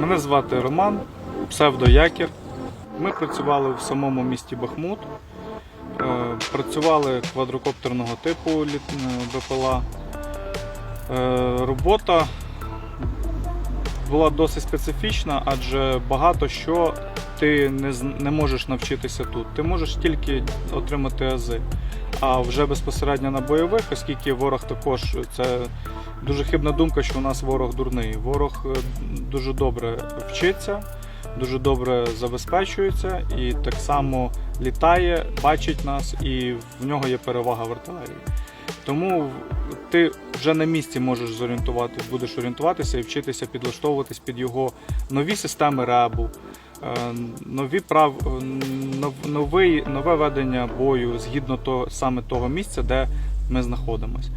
Мене звати Роман, псевдо Якір. Ми працювали в самому місті Бахмут. Е, Працювали квадрокоптерного типу е, БПЛА. Е, Робота була досить специфічна, адже багато що ти не можеш навчитися тут. Ти можеш тільки отримати ази. А вже безпосередньо на бойових, оскільки ворог також це дуже хибна думка, що у нас ворог дурний. Ворог е, дуже добре вчиться, дуже добре забезпечується і так само літає, бачить нас, і в нього є перевага в артилерії. Тому ти вже на місці можеш зорієнтувати, будеш орієнтуватися і вчитися підлаштовуватись під його нові системи ребу, е, нові прав, е, новий, нове ведення бою згідно то, саме того місця, де ми знаходимося.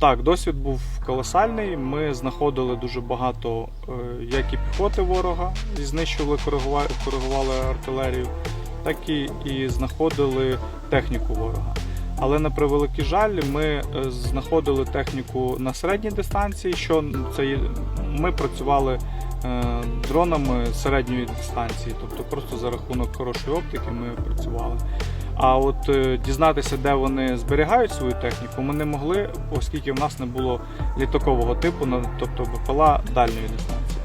Так, досвід був колосальний. Ми знаходили дуже багато е, як і піхоти ворога, і знищували, коригували, артилерію, так і, і знаходили техніку ворога. Але на превеликий жаль, ми е, знаходили техніку на середній дистанції. Що це ми працювали е, дронами середньої дистанції, тобто просто за рахунок хорошої оптики ми працювали. А от е, дізнатися, де вони зберігають свою техніку, ми не могли, оскільки в нас не було літакового типу, тобто БПЛА дальньої дистанції.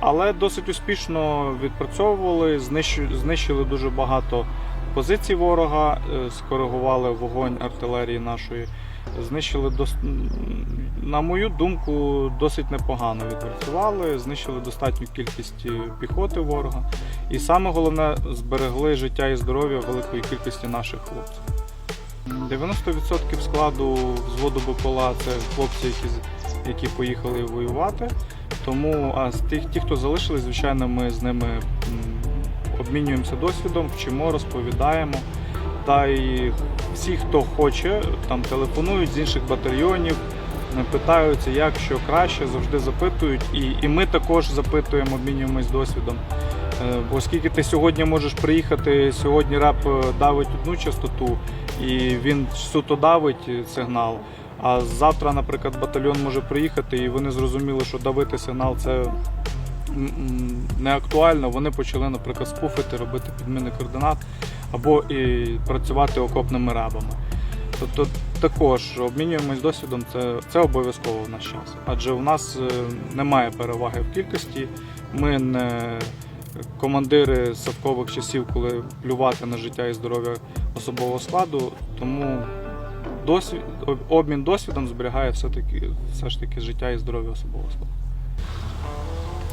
Але досить успішно відпрацьовували, знищили, знищили дуже багато позицій ворога, е, скоригували вогонь артилерії нашої. Знищили дос... на мою думку, досить непогано відпрацювали, знищили достатню кількість е, піхоти ворога. І саме головне зберегли життя і здоров'я великої кількості наших хлопців. 90% складу взводу БПЛА це хлопці, які, які поїхали воювати. Тому а з тих, ті, хто залишились, звичайно, ми з ними обмінюємося досвідом, вчимо, розповідаємо. Та і всі, хто хоче, там телефонують з інших батальйонів, питаються, як що краще, завжди запитують. І, і ми також запитуємо, обмінюємось досвідом. Е, оскільки ти сьогодні можеш приїхати, сьогодні реп давить одну частоту, і він суто давить е, сигнал. А завтра, наприклад, батальйон може приїхати, і вони зрозуміли, що давити сигнал це не актуально. Вони почали, наприклад, спуфити, робити підміни координат або і працювати окопними ребами. Тобто також обмінюємось досвідом, це, це обов'язково в наш час. Адже у нас е, немає переваги в кількості. Ми не командири совкових часів, коли плювати на життя і здоров'я особового складу. Тому досвід, обмін досвідом зберігає все-таки, все ж таки життя і здоров'я особового складу.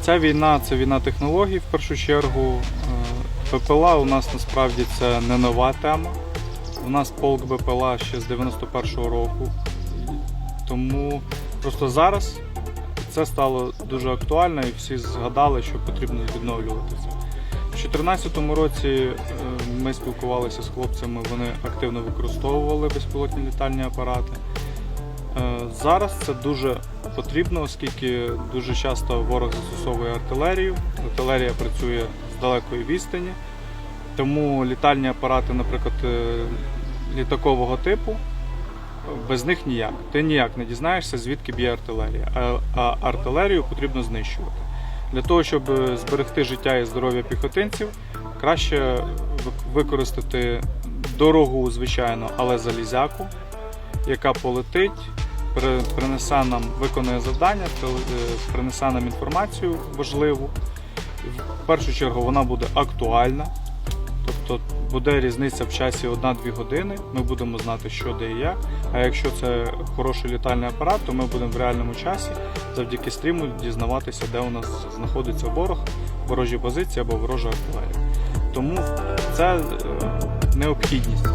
Ця війна це війна технологій в першу чергу. Е, БПЛА у нас насправді це не нова тема. У нас полк БПЛА ще з 91-го року. Тому просто зараз це стало дуже актуально і всі згадали, що потрібно відновлюватися. У 2014 році е, ми спілкувалися з хлопцями, вони активно використовували безпілотні літальні апарати. Е, Зараз це дуже потрібно, оскільки дуже часто ворог застосовує артилерію. Артилерія працює з далекої відстані, тому літальні апарати, наприклад, е, літакового типу, без них ніяк. Ти ніяк не дізнаєшся, звідки б'є артилерія. А, артилерію потрібно знищувати. Для того, щоб е, зберегти життя і здоров'я піхотинців, краще використати дорогу, звичайно, але залізяку, яка полетить, при- принесе нам, виконує завдання, е, принесе нам інформацію важливу. В першу чергу вона буде актуальна, тобто буде різниця в часі 1-2 години. Ми будемо знати, що де і як. А якщо це хороший літальний апарат, то ми будемо в реальному часі завдяки стріму дізнаватися, де у нас знаходиться ворог, ворожі позиції або ворожа артилерія. Тому це е, необхідність.